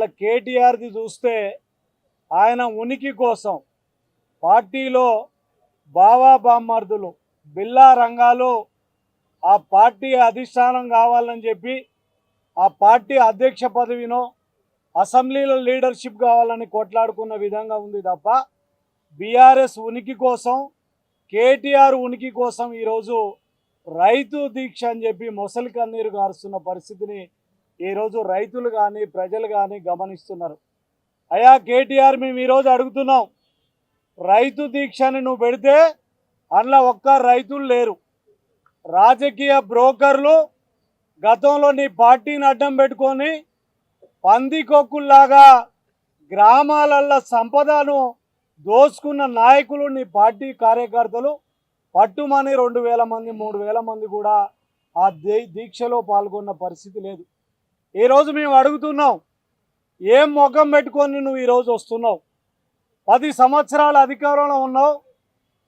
ఇవాళ కేటీఆర్ది చూస్తే ఆయన ఉనికి కోసం పార్టీలో బావా బామ్మర్దులు బిల్లా రంగాలు ఆ పార్టీ అధిష్టానం కావాలని చెప్పి ఆ పార్టీ అధ్యక్ష పదవినో అసెంబ్లీలో లీడర్షిప్ కావాలని కొట్లాడుకున్న విధంగా ఉంది తప్ప బీఆర్ఎస్ ఉనికి కోసం కేటీఆర్ ఉనికి కోసం ఈరోజు రైతు దీక్ష అని చెప్పి మొసలి కన్నీరు గారుస్తున్న పరిస్థితిని ఈరోజు రైతులు కానీ ప్రజలు కానీ గమనిస్తున్నారు. అయా కేటీఆర్ మేము ఈరోజు అడుగుతున్నాం రైతు దీక్షని నువ్వు పెడితే అందులో ఒక్క రైతులు లేరు. రాజకీయ బ్రోకర్లు గతంలో నీ పార్టీని అడ్డం పెట్టుకొని పందికొక్కుల్లాగా గ్రామాలల్లో సంపదను దోసుకున్న నాయకులు నీ పార్టీ కార్యకర్తలు. పట్టుమని రెండు వేల మంది మూడు వేల మంది కూడా ఆ దీక్షలో పాల్గొన్న పరిస్థితి లేదు. ఈరోజు మేము అడుగుతున్నాం ఏం ముఖం పెట్టుకొని నువ్వు ఈరోజు వస్తున్నావు? పది సంవత్సరాల అధికారంలో ఉన్నావు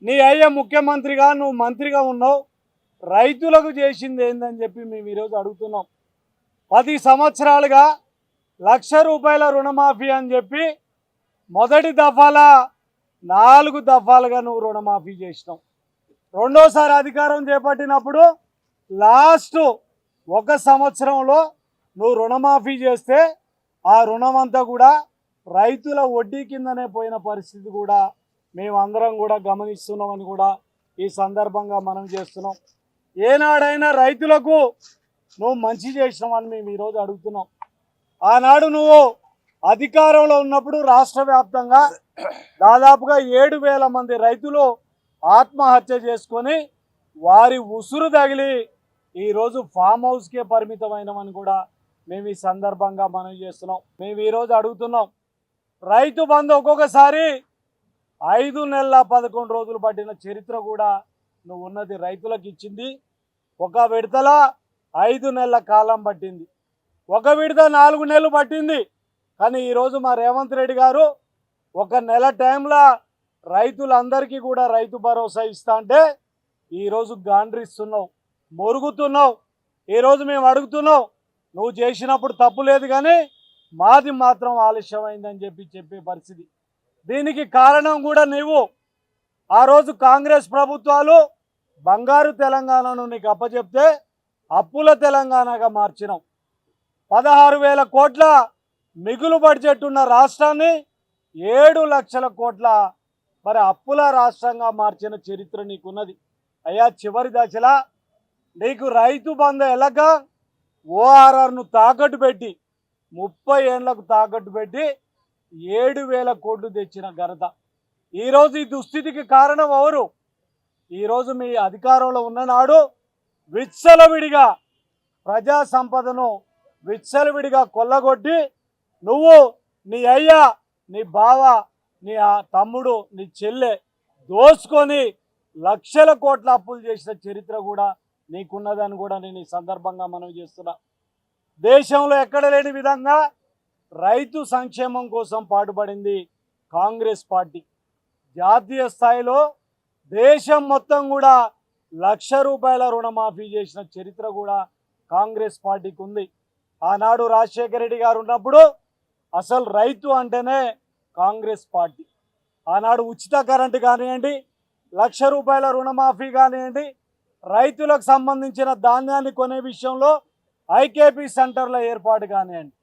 నీ అయ్యే ముఖ్యమంత్రిగా నువ్వు మంత్రిగా ఉన్నావు రైతులకు చేసింది ఏందని చెప్పి మేము ఈరోజు అడుగుతున్నాం. పది సంవత్సరాలుగా లక్ష రూపాయల రుణమాఫీ అని చెప్పి మొదటి దఫాల నాలుగు దఫాలుగా నువ్వు రుణమాఫీ చేసినావు. రెండోసారి అధికారం చేపట్టినప్పుడు లాస్ట్ ఒక సంవత్సరంలో నువ్వు రుణమాఫీ చేస్తే ఆ రుణం అంతా కూడా రైతుల వడ్డీ కిందనే పోయిన పరిస్థితి కూడా మేమందరం కూడా గమనిస్తున్నామని కూడా ఈ సందర్భంగా మనం చేస్తున్నాం. ఏనాడైనా రైతులకు నువ్వు మంచి చేసినావని మేము ఈరోజు అడుగుతున్నాం. ఆనాడు నువ్వు అధికారంలో ఉన్నప్పుడు రాష్ట్ర వ్యాప్తంగా దాదాపుగా ఏడు వేల మంది రైతులు ఆత్మహత్య చేసుకొని వారి ఉసురు తగిలి ఈరోజు ఫామ్ హౌస్కే పరిమితమైనమని కూడా మేము ఈ సందర్భంగా మనం చేస్తున్నాం. మేము ఈరోజు అడుగుతున్నాం రైతు బంధు ఒక్కొక్కసారి ఐదు నెలల పదకొండు రోజులు పట్టిన చరిత్ర కూడా నువ్వు ఉన్నది రైతులకు ఇచ్చింది. ఒక విడతల ఐదు నెలల కాలం పట్టింది. ఒక విడత నాలుగు నెలలు పట్టింది. కానీ ఈరోజు మా రేవంత్ రెడ్డి గారు ఒక నెల టైంలో రైతులందరికీ కూడా రైతు భరోసా ఇస్తా అంటే ఈరోజు గాండ్రిస్తున్నావు మొరుగుతున్నావు. ఈరోజు మేము అడుగుతున్నాం నువ్వు చేసినప్పుడు తప్పు లేదు కానీ మాది మాత్రం ఆలస్యమైందని చెప్పి చెప్పే పరిస్థితి. దీనికి కారణం కూడా నీవు. ఆ రోజు కాంగ్రెస్ ప్రభుత్వాలు బంగారు తెలంగాణను నీకు అప్పచెప్తే అప్పుల తెలంగాణగా మార్చినాం పదహారు వేల కోట్ల మిగులు బడ్జెట్ ఉన్న రాష్ట్రాన్ని ఏడు లక్షల కోట్ల మరి అప్పుల రాష్ట్రంగా మార్చిన చరిత్ర నీకున్నది. అయ్యా చివరి దశలా నీకు రైతు బంధ ఎలాగ ఓఆర్ఆర్ను తాకట్టు పెట్టి ముప్పై ఏళ్ళకు తాకట్టు పెట్టి ఏడు వేల కోట్లు తెచ్చిన ఘనత. ఈరోజు ఈ దుస్థితికి కారణం ఎవరు? ఈరోజు మీ అధికారంలో ఉన్ననాడు విచ్చలవిడిగా ప్రజా సంపదను విచ్చలవిడిగా కొల్లగొట్టి నువ్వు నీ అయ్యా నీ బావ నీ ఆ తమ్ముడు నీ చెల్లె దోసుకొని లక్షల కోట్ల అప్పులు చేసిన చరిత్ర కూడా నీకున్నదని కూడా నేను ఈ సందర్భంగా మనం చేస్తున్నా. దేశంలో ఎక్కడ లేని విధంగా రైతు సంక్షేమం కోసం పాటుపడింది కాంగ్రెస్ పార్టీ. జాతీయ స్థాయిలో దేశం మొత్తం కూడా లక్ష రూపాయల రుణమాఫీ చేసిన చరిత్ర కూడా కాంగ్రెస్ పార్టీకి ఉంది. ఆనాడు రాజశేఖర రెడ్డి గారు ఉన్నప్పుడు అసలు రైతు అంటేనే కాంగ్రెస్ పార్టీ. ఆనాడు ఉచిత కరెంటు కానివ్వండి లక్ష రూపాయల రుణమాఫీ కానివ్వండి రైతులకు సంబంధించిన ధాన్యాన్ని కొనే విషయంలో ఐకేపీ సెంటర్ల ఏర్పాటు కానివ్వండి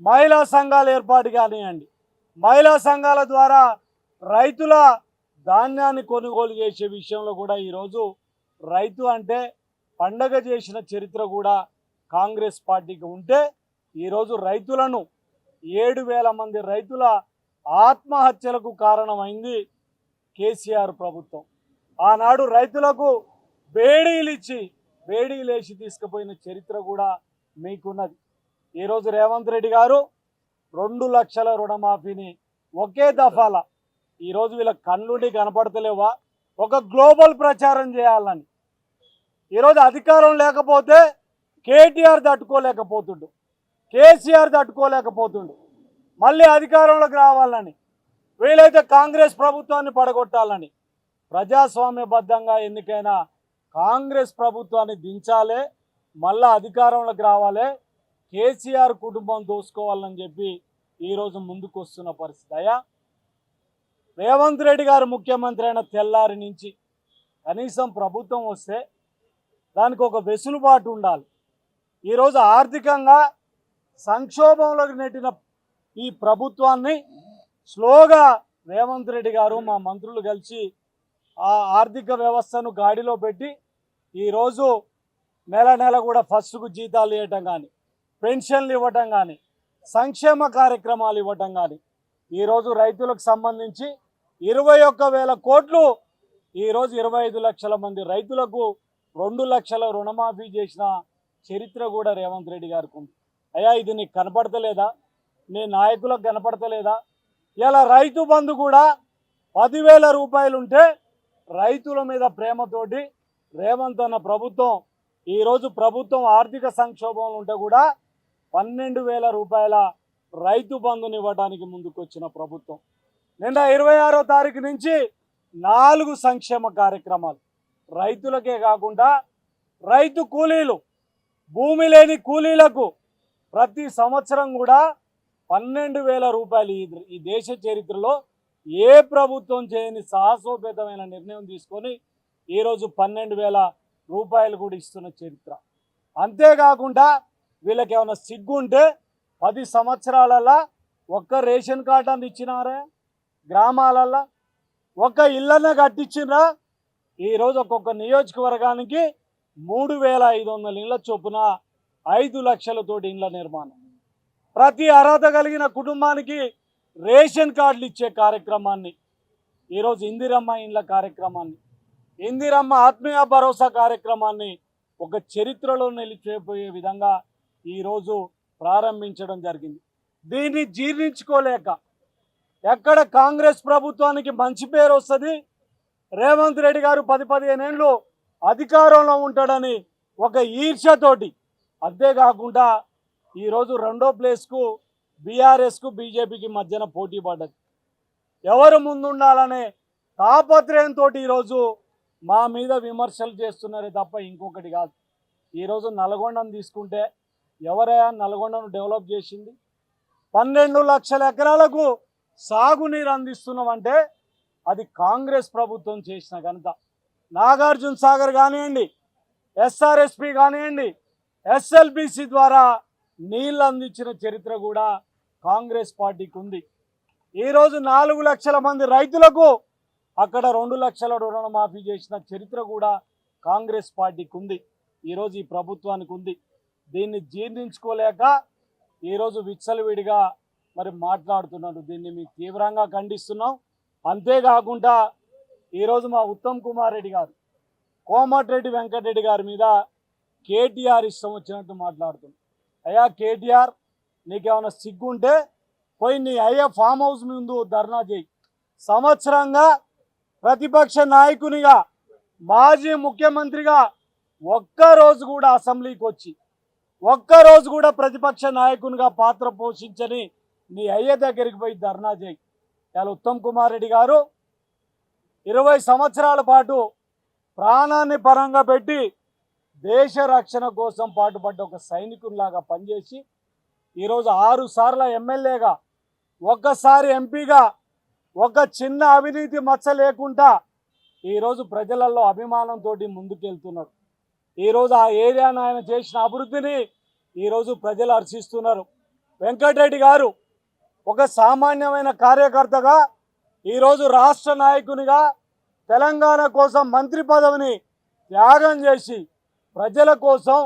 మహిళా సంఘాల ఏర్పాటు కానివ్వండి మహిళా సంఘాల ద్వారా రైతుల ధాన్యాన్ని కొనుగోలు చేసే విషయంలో కూడా ఈరోజు రైతు అంటే పండగ చేసిన చరిత్ర కూడా కాంగ్రెస్ పార్టీకి ఉంటే ఈరోజు రైతులను ఏడు వేల మంది రైతుల ఆత్మహత్యలకు కారణమైంది కేసీఆర్ ప్రభుత్వం. ఆనాడు రైతులకు బేడీలు ఇచ్చి బేడీలు వేసి తీసుకుపోయిన చరిత్ర కూడా మీకున్నది. ఈరోజు రేవంత్ రెడ్డి గారు రెండు లక్షల రుణమాఫీని ఒకే దఫాల ఈరోజు వీళ్ళ కళ్ళుండి కనపడతలేవా? ఒక గ్లోబల్ ప్రచారం చేయాలని. ఈరోజు అధికారం లేకపోతే కేటీఆర్ తట్టుకోలేకపోతుండు. కేసీఆర్ తట్టుకోలేకపోతుండు. మళ్ళీ అధికారంలోకి రావాలని వీలైతే కాంగ్రెస్ ప్రభుత్వాన్ని పడగొట్టాలని ప్రజాస్వామ్యబద్ధంగా ఎన్నికైనా కాంగ్రెస్ ప్రభుత్వాన్ని దించాలే మళ్ళా అధికారంలోకి రావాలే కేసీఆర్ కుటుంబం దోసుకోవాలని చెప్పి ఈరోజు ముందుకు వస్తున్న పరిస్థితి. అయ్యా రేవంత్ రెడ్డి గారు ముఖ్యమంత్రి అయిన తెల్లారి నుంచి కనీసం ప్రభుత్వం వస్తే దానికి ఒక వెసులుబాటు ఉండాలి. ఈరోజు ఆర్థికంగా సంక్షోభంలోకి నెట్టిన ఈ ప్రభుత్వాన్ని స్లోగా రేవంత్ రెడ్డి గారు మా మంత్రులు కలిసి ఆ ఆర్థిక వ్యవస్థను గాడిలో పెట్టి ఈరోజు నెల నెల కూడా ఫస్ట్కు జీతాలు ఇవ్వటం కానీ పెన్షన్లు ఇవ్వటం కానీ సంక్షేమ కార్యక్రమాలు ఇవ్వటం కానీ ఈరోజు రైతులకు సంబంధించి ఇరవై ఒక్క వేల కోట్లు ఈరోజు ఇరవై ఐదు లక్షల మంది రైతులకు రెండు లక్షల రుణమాఫీ చేసిన చరిత్ర కూడా రేవంత్ రెడ్డి గారికి ఉంది. అయ్యా ఇది నీకు కనపడతలేదా? నీ నాయకులకు కనపడతలేదా? ఇలా రైతు బంధు కూడా పదివేల రూపాయలు ఉంటే రైతుల మీద ప్రేమతోటి రేవంత్ అన్న ప్రభుత్వం ఈరోజు ప్రభుత్వం ఆర్థిక సంక్షోభంలో ఉంటే కూడా పన్నెండు వేల రూపాయల రైతు బంధుని ఇవ్వడానికి ముందుకొచ్చిన ప్రభుత్వం. నిన్న ఇరవై ఆరో తారీఖు నుంచి నాలుగు సంక్షేమ కార్యక్రమాలు. రైతులకే కాకుండా రైతు కూలీలు భూమి లేని కూలీలకు ప్రతి సంవత్సరం కూడా పన్నెండు వేల రూపాయలు ఈ ఈ దేశ చరిత్రలో ఏ ప్రభుత్వం చేయని సాహసోపేతమైన నిర్ణయం తీసుకొని ఈరోజు పన్నెండు వేల రూపాయలు కూడా ఇస్తున్న చరిత్ర. అంతేకాకుండా వీళ్ళకి ఏమైనా సిగ్గుంటే పది సంవత్సరాలలో ఒక్క రేషన్ కార్డు అని ఇచ్చినారే గ్రామాలల్లో? ఒక్క ఇళ్ళనే కట్టించినరా? ఈరోజు ఒక్కొక్క నియోజకవర్గానికి మూడు వేల ఐదు వందల ఇళ్ళ చొప్పున ఐదు లక్షలతోటి ఇళ్ళ నిర్మాణం. ప్రతి అర్హత కలిగిన కుటుంబానికి రేషన్ కార్డులు ఇచ్చే కార్యక్రమాన్ని ఈరోజు ఇందిరమ్మ ఇండ్ల కార్యక్రమాన్ని ఇందిరమ్మ ఆత్మీయ భరోసా కార్యక్రమాన్ని ఒక చరిత్రలో నిలిచిపోయే విధంగా ఈరోజు ప్రారంభించడం జరిగింది. దీన్ని జీర్ణించుకోలేక ఎక్కడ కాంగ్రెస్ ప్రభుత్వానికి మంచి పేరు వస్తుంది? రేవంత్ రెడ్డి గారు పది పదిహేనేళ్ళు అధికారంలో ఉంటాడని ఒక ఈర్ష్యతోటి అంతేకాకుండా ఈరోజు రెండో ప్లేస్కు బీఆర్ఎస్కు బీజేపీకి మధ్యన పోటీ పడ్డది. ఎవరు ముందుండాలనే తాపత్రయంతో ఈరోజు మా మీద విమర్శలు చేస్తున్నారే తప్ప ఇంకొకటి కాదు. ఈరోజు నల్గొండను తీసుకుంటే ఎవరైనా నల్గొండను డెవలప్ చేసింది? పన్నెండు లక్షల ఎకరాలకు సాగునీరు అందిస్తున్నామంటే అది కాంగ్రెస్ ప్రభుత్వం చేసిన ఘనత. నాగార్జున సాగర్ కానివ్వండి ఎస్ఆర్ఎస్పి కానివ్వండి ఎస్ఎల్బిసి ద్వారా నీళ్ళు అందించిన చరిత్ర కూడా కాంగ్రెస్ పార్టీకి ఉంది. ఈరోజు నాలుగు లక్షల మంది రైతులకు అక్కడ రెండు లక్షల రుణమాఫీ చేసిన చరిత్ర కూడా కాంగ్రెస్ పార్టీకి ఉంది ఈరోజు ఈ ప్రభుత్వానికి ఉంది దీన్ని జీర్ణించుకోలేక ఈరోజు విచ్చలవిడిగా మరి మాట్లాడుతున్నాడు దీన్ని మేము తీవ్రంగా ఖండిస్తున్నాం. అంతేకాకుండా ఈరోజు మా ఉత్తమ్ కుమార్ రెడ్డి గారు కోమటిరెడ్డి వెంకటరెడ్డి గారి మీద కేటీఆర్ ఇష్టం వచ్చినట్టు మాట్లాడుతున్నాం అయ్యా కేటీఆర్ నీకేమైనా సిగ్గుంటే పోయి నీ అయ్యా ఫామ్ హౌస్ ముందు ధర్నా చేయి. సంవత్సరంగా ప్రతిపక్ష నాయకునిగా మాజీ ముఖ్యమంత్రిగా ఒక్కరోజు కూడా అసెంబ్లీకి వచ్చి ఒక్కరోజు కూడా ప్రతిపక్ష నాయకునిగా పాత్ర పోషించని నీ అయ్య దగ్గరికి పోయి ధర్నా చేయి. ఇలా ఉత్తమ్ కుమార్ రెడ్డి గారు ఇరవై సంవత్సరాల పాటు ప్రాణాన్ని పరంగా పెట్టి దేశ రక్షణ కోసం పాటుపడ్డ ఒక సైనికునిలాగా పనిచేసి ఈరోజు ఆరు సార్ల ఎమ్మెల్యేగా ఒక్కసారి ఎంపీగా ఒక చిన్న అవినీతి మచ్చ లేకుండా ఈరోజు ప్రజలలో అభిమానంతో ముందుకెళ్తున్నారు. ఈరోజు ఆ ఏరియాను ఆయన చేసిన అభివృద్ధిని ఈరోజు ప్రజలు హర్షిస్తున్నారు. వెంకటరెడ్డి గారు ఒక సామాన్యమైన కార్యకర్తగా ఈరోజు రాష్ట్ర నాయకునిగా తెలంగాణ కోసం మంత్రి పదవిని త్యాగం చేసి ప్రజల కోసం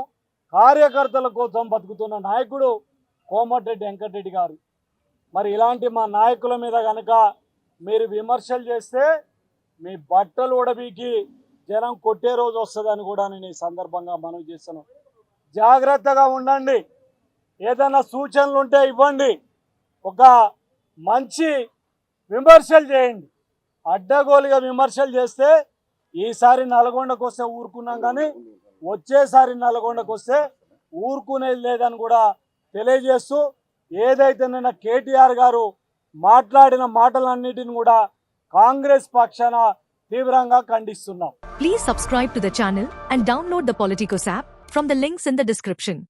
కార్యకర్తల కోసం బతుకుతున్న నాయకుడు కోమటిరెడ్డి వెంకటరెడ్డి గారు. మరి ఇలాంటి మా నాయకుల మీద కనుక మీరు విమర్శలు చేస్తే మీ బట్టలు ఉడబీకి జనం కొట్టే రోజు వస్తుందని కూడా నేను ఈ సందర్భంగా మనవి చేస్తాను. జాగ్రత్తగా ఉండండి. ఏదైనా సూచనలు ఉంటే ఇవ్వండి. ఒక మంచి విమర్శలు చేయండి. అడ్డగోలుగా విమర్శలు చేస్తే ఈసారి నల్గొండకు వస్తే ఊరుకున్నాం కానీ వచ్చేసారి నల్గొండకు వస్తే ఊరుకునేది లేదని కూడా తెలియజేస్తూ ఏదైతే నిన్న కేటీఆర్ గారు మాట్లాడిన మాటలన్నిటిని కూడా కాంగ్రెస్ పక్షాన తీవ్రంగా ఖండిస్తున్నాం. Please subscribe to the channel and download the app from the links in the description